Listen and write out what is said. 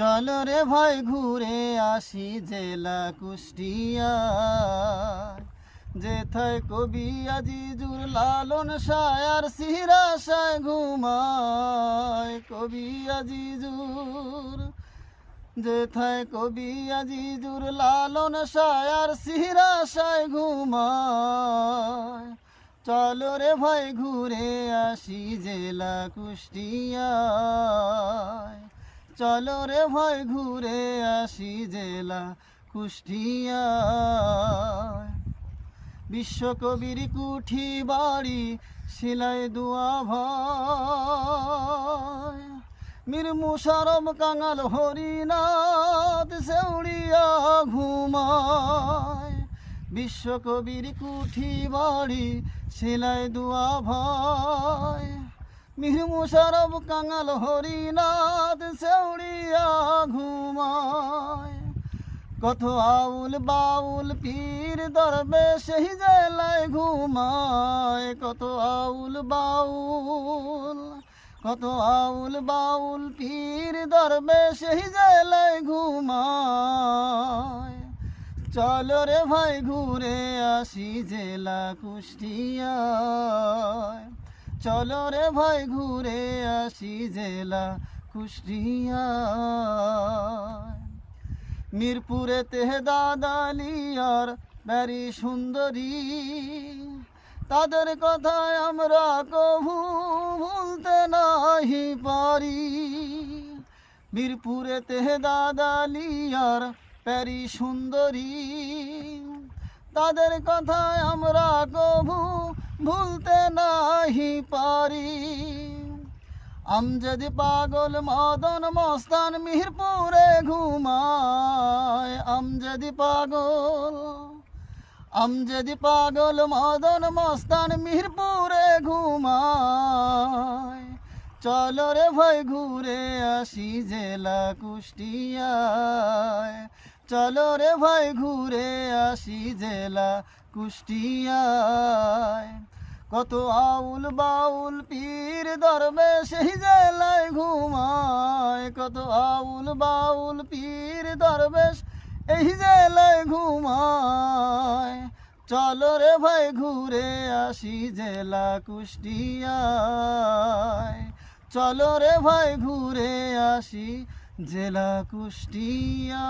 চলো রে ভাই ঘুরে আসি জেলা কুষ্টিয়া। যেথায় কবি আজিজুর লালন সায়ার সিরাশায় ঘুমায়। কবি আজিজুর, যেথায় কবি আজিজুর লালন সায়ার সিরাশায় ঘুমায়। চলো রে ভাই ঘুরে আসি জেলা কুষ্টিয়ায়। চলো রে ভাই, ঘুরে আসি জেলা কুষ্টিয়া। বিশ্বকবির কুঠি বাড়ি শিলাই দুয়া ভাই মীর মুশারম কাঙাল হরিনাথ, সেউড়িয়া ঘুমায়। বিশ্বকবির কুঠি বাড়ি শিলাই দুয়া ভাই মীর মুশারফ কাঙাল হরিনাথ সেউড়িয়া ঘুমায়। কত আউল বাউল পীর দরবে সেই জেলায় ঘুমায়। কত আউল বাউল কত আউল বাউল পীর দরবে সেই জেলায় ঘুমায়। চলো রে ভাই, ঘুরে আসি জেলা কুষ্টিয়ায়। চলো রে ভাই ঘুরে আসি জেলা কুষ্টিয়ায় মিরপুরে তেহদাদালিয়ার ব্যারি সুন্দরী। তাদের কথায় আমরা কভু ভুলতে নাহি পারি। মিরপুরে তেহদাদালিয়ার প্যারি সুন্দরী। তাদের কথায় আমরা কভু ভুলতে নাহি পারি। আমজদ পাগল মদন মস্তান মিরপুরে ঘুমায়। আমজদ পাগল আমজদ পাগল মদন মস্তান মিরপুরে ঘুমায়। চলো রে ভাই, ঘুরে আসি জেলা কুষ্টিয়ায়। চলো রে ভাই, ঘুরে আসি জেলা কুষ্টিয়ায়। কত আউল বাউল পীর দরবে সেই জেলায় ঘুমায়। কত আউল বাউল পীর দরবেশ এই জেলায় ঘুমায়। চলো রে ভাই, ঘুরে আসি জেলা কুষ্টিয়ায়। চলো রে ভাই, ঘুরে আসি জেলা কুষ্টিয়া